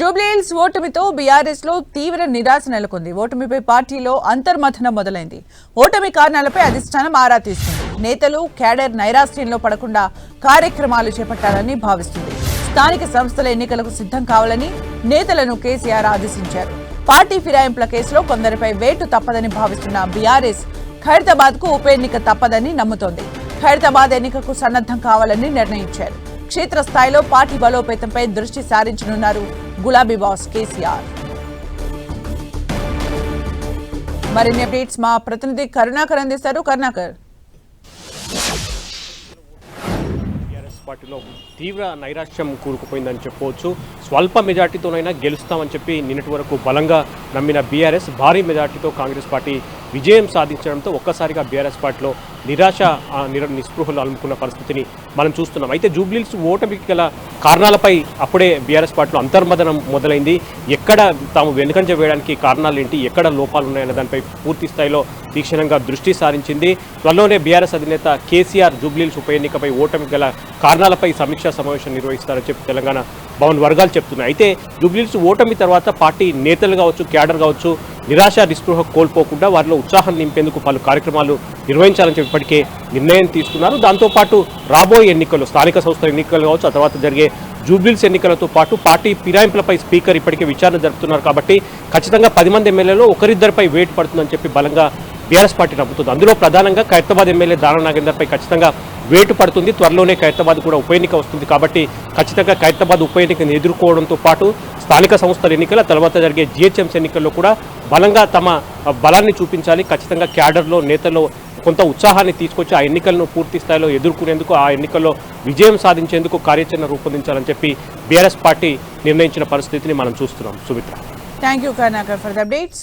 జూబ్లీహిల్స్ ఓటమితో బీఆర్ఎస్లో తీవ్ర నిరాశ నెలకొంది. ఓటమిపై పార్టీలో అంతర్మథనం మొదలైంది. ఓటమి కారణాలపై అధిష్టానం ఆరా తీస్తుంది. నేతలు క్యాడర్ నైరాశ్యంలో పడకుండా కార్యక్రమాలు చేపట్టాలని భావిస్తుంది. స్థానిక సంస్థల ఎన్నికలకు సిద్ధం కావాలని నేతలను కేసీఆర్ ఆదేశించారు. పార్టీ ఫిరాయింపుల కేసులో కొందరిపై వేటు తప్పదని భావిస్తున్న బీఆర్ఎస్ ఖైరతాబాద్కు ఉప ఎన్నిక తప్పదని నమ్ముతోంది. ఖైరతాబాద్ ఎన్నికకు సన్నద్ధం కావాలని నిర్ణయించారు. క్షేత్రస్థాయిలో పార్టీ బలోపేతంపై దృష్టి సారించనున్నారు గులాబీ బాస్ కేసీఆర్. మరిన్ని అప్డేట్స్ మా ప్రతినిధి కరుణాకర్ అందిస్తారు. కరుణాకర్. పార్టీలో తీవ్ర నైరాశ్యం కూరుకుపోయిందని చెప్పవచ్చు. స్వల్ప మెజార్టీతోనైనా గెలుస్తామని చెప్పి నిన్నటి వరకు బలంగా నమ్మిన బీఆర్ఎస్ భారీ మెజార్టీతో కాంగ్రెస్ పార్టీ విజయం సాధించడంతో ఒక్కసారిగా బీఆర్ఎస్ పార్టీలో నిరాశ నిర నిస్పృహలు అలుముకున్న పరిస్థితిని మనం చూస్తున్నాం. అయితే జూబ్లీస్ ఓటమికి గల కారణాలపై అప్పుడే బీఆర్ఎస్ పార్టీలో అంతర్మదనం మొదలైంది. ఎక్కడ తాము వెనుకంజ వేయడానికి కారణాలు ఏంటి ఎక్కడ లోపాలు ఉన్నాయన్న దానిపై పూర్తి స్థాయిలో తీక్షణంగా దృష్టి సారించింది. త్వరలోనే బీఆర్ఎస్ అధినేత కేసీఆర్ జూబ్లీల్స్ ఉప ఎన్నికపై ఓటమికి గల కారణాలపై సమీక్షా సమావేశం నిర్వహిస్తారని చెప్పి తెలంగాణ భవన్ వర్గాలు చెప్తున్నాయి. అయితే జూబ్లీల్స్ ఓటమి తర్వాత పార్టీ నేతలు కావచ్చు క్యాడర్ కావచ్చు నిరాశ నిస్పృహ కోల్పోకుండా వారిలో ఉత్సాహం నింపేందుకు పలు కార్యక్రమాలు నిర్వహించాలని చెప్పి ఇప్పటికే నిర్ణయం తీసుకున్నారు. దాంతోపాటు రాబోయే ఎన్నికలు స్థానిక సంస్థల ఎన్నికలు కావచ్చు ఆ తర్వాత జరిగే జూబ్లీస్ ఎన్నికలతో పాటు పార్టీ ఫిరాయింపులపై స్పీకర్ ఇప్పటికే విచారణ జరుపుతున్నారు కాబట్టి ఖచ్చితంగా పది మంది ఎమ్మెల్యేలో ఒకరిద్దరిపై వేటు పడుతుందని చెప్పి బలంగా బీఆర్ఎస్ పార్టీ నమ్ముతుంది. అందులో ప్రధానంగా ఖైరతాబాద్ ఎమ్మెల్యే దారా నాగేందర్పై ఖచ్చితంగా వేటు పడుతుంది. త్వరలోనే ఖైరతాబాద్ కూడా ఉప ఎన్నిక వస్తుంది కాబట్టి ఖచ్చితంగా ఖైరతాబాద్ ఉప ఎన్నికను ఎదుర్కోవడంతో పాటు స్థానిక సంస్థల ఎన్నికల తర్వాత జరిగే జిహెచ్ఎంసీ ఎన్నికల్లో కూడా బలంగా తమ బలాన్ని చూపించాలి ఖచ్చితంగా క్యాడర్లో నేతల్లో కొంత ఉత్సాహాన్ని తీసుకొచ్చి ఆ ఎన్నికలను పూర్తి స్థాయిలో ఎదుర్కొనేందుకు ఆ ఎన్నికల్లో విజయం సాధించేందుకు కార్యాచరణ రూపొందించాలని చెప్పి బీఆర్ఎస్ పార్టీ నిర్ణయించిన పరిస్థితిని మనం చూస్తున్నాం. Sumitra. Thank you for the updates